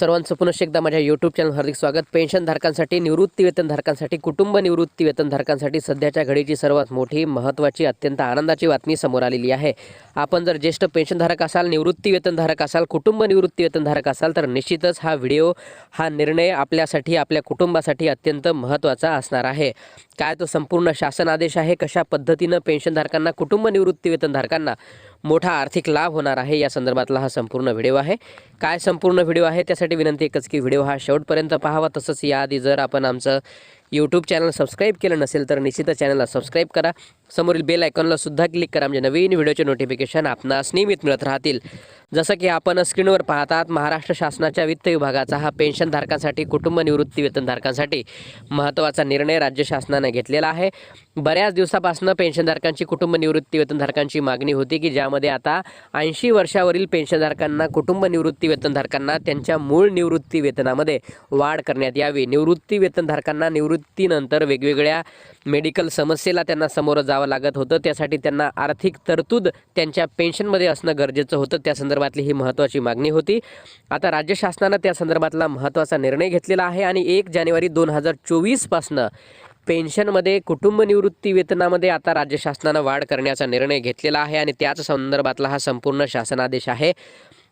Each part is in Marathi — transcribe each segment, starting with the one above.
सर्वांचं पुनश्च एकदा माझ्या यूट्यूब चॅनल हार्दिक स्वागत. पेन्शनधारकांसाठी निवृत्ती वेतनधारकांसाठी कुटुंब निवृत्ती वेतनधारकांसाठी सध्याच्या घडीची सर्वात मोठी महत्त्वाची अत्यंत आनंदाची बातमी समोर आलेली आहे. आपण जर ज्येष्ठ पेन्शनधारक असाल निवृत्ती वेतनधारक असाल कुटुंब निवृत्ती वेतनधारक असाल तर निश्चितच हा व्हिडिओ हा निर्णय आपल्यासाठी आपल्या कुटुंबासाठी अत्यंत महत्त्वाचा असणार आहे. काय तो संपूर्ण शासन आदेश आहे? कशा पद्धतीनं पेन्शनधारकांना कुटुंब निवृत्ती वेतनधारकांना मोठा आर्थिक लाभ होणार आहे. या संदर्भातला हा संपूर्ण व्हिडिओ आहे. काय संपूर्ण व्हिडिओ आहे त्यासाठी विनंती एकच की व्हिडिओ हा शेवटपर्यंत पाहावा. तसंच याआधी जर आपण आमचं यूट्यूब चॅनल सबस्क्राईब केलं नसेल तर निश्चितच चॅनलला सबस्क्राईब करा. समोरील बेल आयकॉनला सुद्धा क्लिक करा. म्हणजे नवीन व्हिडिओचे नोटिफिकेशन आपणास नियमित मिळत राहतील. जसं की आपण स्क्रीनवर पाहतात महाराष्ट्र शासनाच्या वित्त विभागाचा हा पेन्शनधारकांसाठी कुटुंब निवृत्ती वेतनधारकांसाठी महत्त्वाचा निर्णय राज्य शासनाने घेतलेला आहे. बऱ्याच दिवसापासून पेन्शनधारकांची कुटुंब निवृत्ती वेतनधारकांची मागणी होती की ज्यामध्ये आता ऐंशी वर्षावरील पेन्शनधारकांना कुटुंब निवृत्ती वेतनधारकांना त्यांच्या मूळ निवृत्ती वेतनामध्ये वाढ करण्यात यावी. निवृत्ती वेतनधारकांना निवृत्ती निवृत्तीनंतर वेगवेगळ्या मेडिकल समस्येला त्यांना समोरं जावं लागत होतं. त्यासाठी त्यांना आर्थिक तरतूद त्यांच्या पेन्शनमध्ये असणं गरजेचं होतं. त्या संदर्भातली ही महत्त्वाची मागणी होती. आता राज्य शासनानं त्या संदर्भातला महत्त्वाचा निर्णय घेतलेला आहे आणि एक जानेवारी दोन हजार चोवीसपासनं पेन्शनमध्ये कुटुंब निवृत्ती वेतनामध्ये आता राज्य शासनानं वाढ करण्याचा निर्णय घेतलेला आहे आणि त्याच संदर्भातला हा संपूर्ण शासनादेश आहे.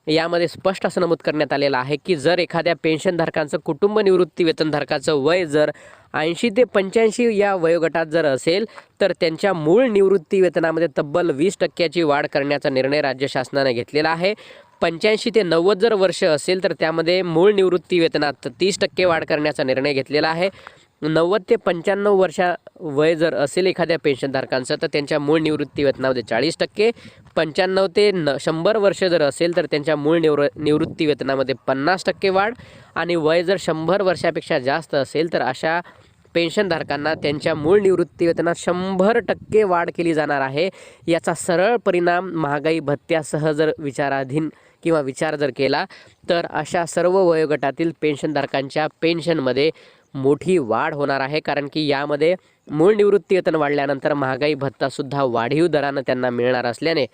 यामध्ये स्पष्ट असं नमूद करण्यात आलेलं आहे की जर एखाद्या पेन्शनधारकांचं कुटुंब निवृत्ती वेतनधारकाचं वय जर ऐंशी ते पंच्याऐंशी या वयोगटात जर असेल तर त्यांच्या मूळ निवृत्ती वेतनामध्ये तब्बल वीस टक्क्याची वाढ करण्याचा निर्णय राज्य शासनाने घेतलेला आहे. पंच्याऐंशी ते नव्वद जर वर्ष असेल तर त्यामध्ये मूळ निवृत्ती वेतनात तीस टक्के वाढ करण्याचा निर्णय घेतलेला आहे. नव्वद ते पंच्याण्णव वर्षा वय जर असेल एखाद्या पेन्शनधारकांचं तर त्यांच्या मूळ निवृत्ती वेतनामध्ये चाळीस टक्के पंच्याण्णव ते न शंभर वर्ष जर असेल तर त्यांच्या मूळ निवृ निवृत्ती वेतनामध्ये पन्नास टक्के वाढ आणि वय जर शंभर वर्षापेक्षा जास्त असेल तर अशा पेन्शनधारकांना त्यांच्या मूळ निवृत्ती वेतनात शंभर टक्के वाढ केली जाणार आहे. याचा सरळ परिणाम महागाई भत्त्यासह जर विचाराधीन किंवा विचार जर केला तर अशा सर्व वयोगटातील पेन्शनधारकांच्या पेन्शनमध्ये मोठी वाढ होणार आहे कारण की यामध्ये मूळ निवृत्ती वेतन वाढल्यानंतर महागाई भत्तासुद्धा वाढीव दरानं त्यांना मिळणार असल्याने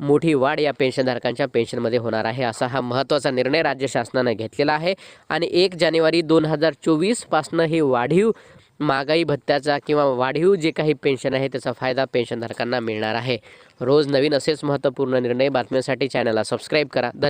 मोठी वाढ या पेन्शनधारकांच्या पेन्शनमध्ये होणार आहे असा हा महत्त्वाचा निर्णय राज्य शासनानं घेतलेला आहे. आणि एक जानेवारी दोन हजार चोवीसपासनं ही वाढीव महागाई भत्त्याचा किंवा वाढीव जे काही पेन्शन आहे त्याचा फायदा पेन्शनधारकांना मिळणार आहे. रोज नवीन असेच महत्त्वपूर्ण निर्णय बातम्यांसाठी चॅनलला सबस्क्राईब करा. धन्यवाद.